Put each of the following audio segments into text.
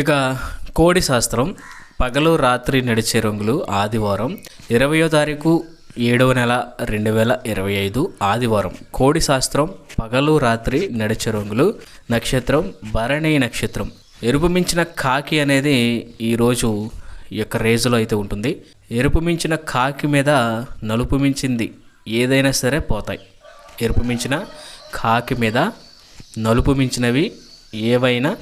ఇక కోడి శాస్త్రం పగలు రాత్రి నడిచే రంగులు ఆదివారం ఇరవయో తారీఖు ఏడవ నెల రెండు వేల ఇరవై ఐదు ఆదివారం. కోడి శాస్త్రం పగలు రాత్రి నడిచే రంగులు నక్షత్రం భరణి నక్షత్రం. ఎరుపు మించిన కాకి అనేది ఈరోజు ఈ యొక్క రేజులో అయితే ఉంటుంది. ఎరుపు మించిన కాకి మీద నలుపు మించింది ఏదైనా సరే పోతాయి. ఎరుపు మించిన కాకి మీద నలుపు మించినవి ఏవైనా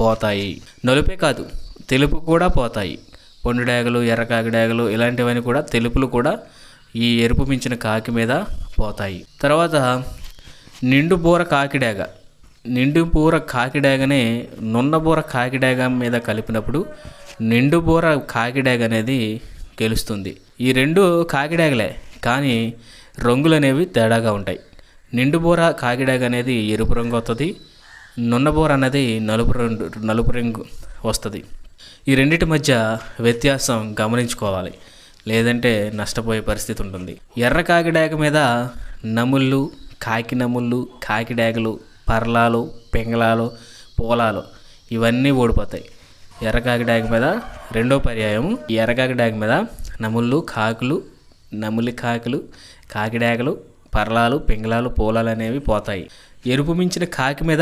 పోతాయి. నలుపే కాదు తెలుపు కూడా పోతాయి. పొండుడాగలు ఎర్ర కాకిడాగలు ఇలాంటివన్నీ కూడా తెలుపులు కూడా ఈ ఎరుపు మించిన కాకి మీద పోతాయి. తర్వాత నిండు బూర కాకిడాగ. నిండు బూర కాకిడాగనే నున్నబూర కాకిడాగ మీద కలిపినప్పుడు నిండు బూర కాకిడాగ అనేది గెలుస్తుంది. ఈ రెండు కాకిడాగలే కానీ రంగులు అనేవి తేడాగా ఉంటాయి. నిండు బూర కాకిడాగ అనేది ఎరుపు రంగు వస్తుంది నున్నబోర్ అనేది నలుపు రంగు నలుపు రంగు వస్తుంది. ఈ రెండింటి మధ్య వ్యత్యాసం గమనించుకోవాలి. లేదంటే నష్టపోయే పరిస్థితి ఉంటుంది. ఎర్ర కాకిడాక మీద నముళ్ళు కాకి నముళ్ళు కాకిడాకలు పర్లాలు పెంగళాలు పోలాలు ఇవన్నీ ఓడిపోతాయి ఎర్ర కాకిడాక మీద రెండో పర్యాయం ఈ ఎర్ర కాకిడాక మీద నముళ్ళు కాకులు నములి కాకులు కాకిడాకలు పర్లాలు పెంగళాలు పోలాలు అనేవి పోతాయి. ఎరుపు మించిన కాకి మీద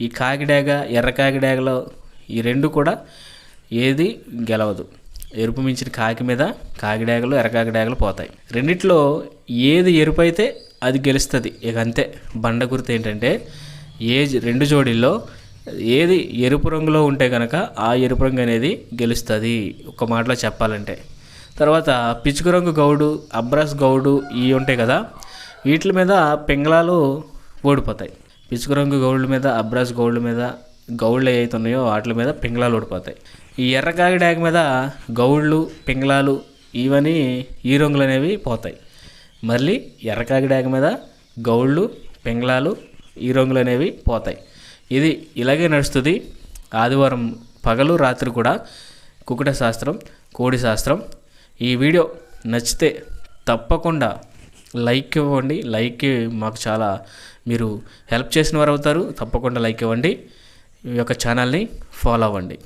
ఈ కాకిడాగ ఎర్ర కాకిడాగలో ఈ రెండు కూడా ఏది గెలవదు. ఎరుపు మించిన కాకి మీద కాకిడాగలు ఎర్ర కాకిడాగలు పోతాయి. రెండిట్లో ఏది ఎరుపు అయితే అది గెలుస్తుంది. ఇక అంతే. బండ గుర్తు ఏంటంటే ఏ జ- రెండు జోడీల్లో ఏది ఎరుపు రంగులో ఉంటే కనుక ఆ ఎరుపు రంగు అనేది గెలుస్తుంది. ఒక మాటలో చెప్పాలంటే. తర్వాత పిచుకు రంగు గౌడు అబ్రాస్ గౌడు ఇవి ఉంటాయి కదా వీటి మీద పింగళాలు ఓడిపోతాయి. పిసుకు రంగు గౌళ్ళ మీద అబ్రాస్ గౌళ్ళ మీద గౌళ్ళు ఏవైతే ఉన్నాయో వాటి మీద పింగళాలు ఓడిపోతాయి ఈ ఎర్రకాగి కాకిడాక మీద గౌళ్ళు పింగళాలు ఇవన్నీ ఈ రంగులు అనేవి పోతాయి. మళ్ళీ ఎర్రకాగి కాకిడాక మీద గౌళ్ళు పింగళాలు ఈ రంగులు అనేవి పోతాయి. ఇది ఇలాగే నడుస్తుంది. ఆదివారం పగలు రాత్రి కూడా కుకుట శాస్త్రం కోడి శాస్త్రం. ఈ వీడియో నచ్చితే తప్పకుండా లైక్ ఇవ్వండి. లైక్ మాకు చాలా మీరు హెల్ప్ చేసిన వారు అవుతారు. తప్పకుండా లైక్ ఇవ్వండి. ఈ యొక్క ఛానల్ని ఫాలో అవ్వండి.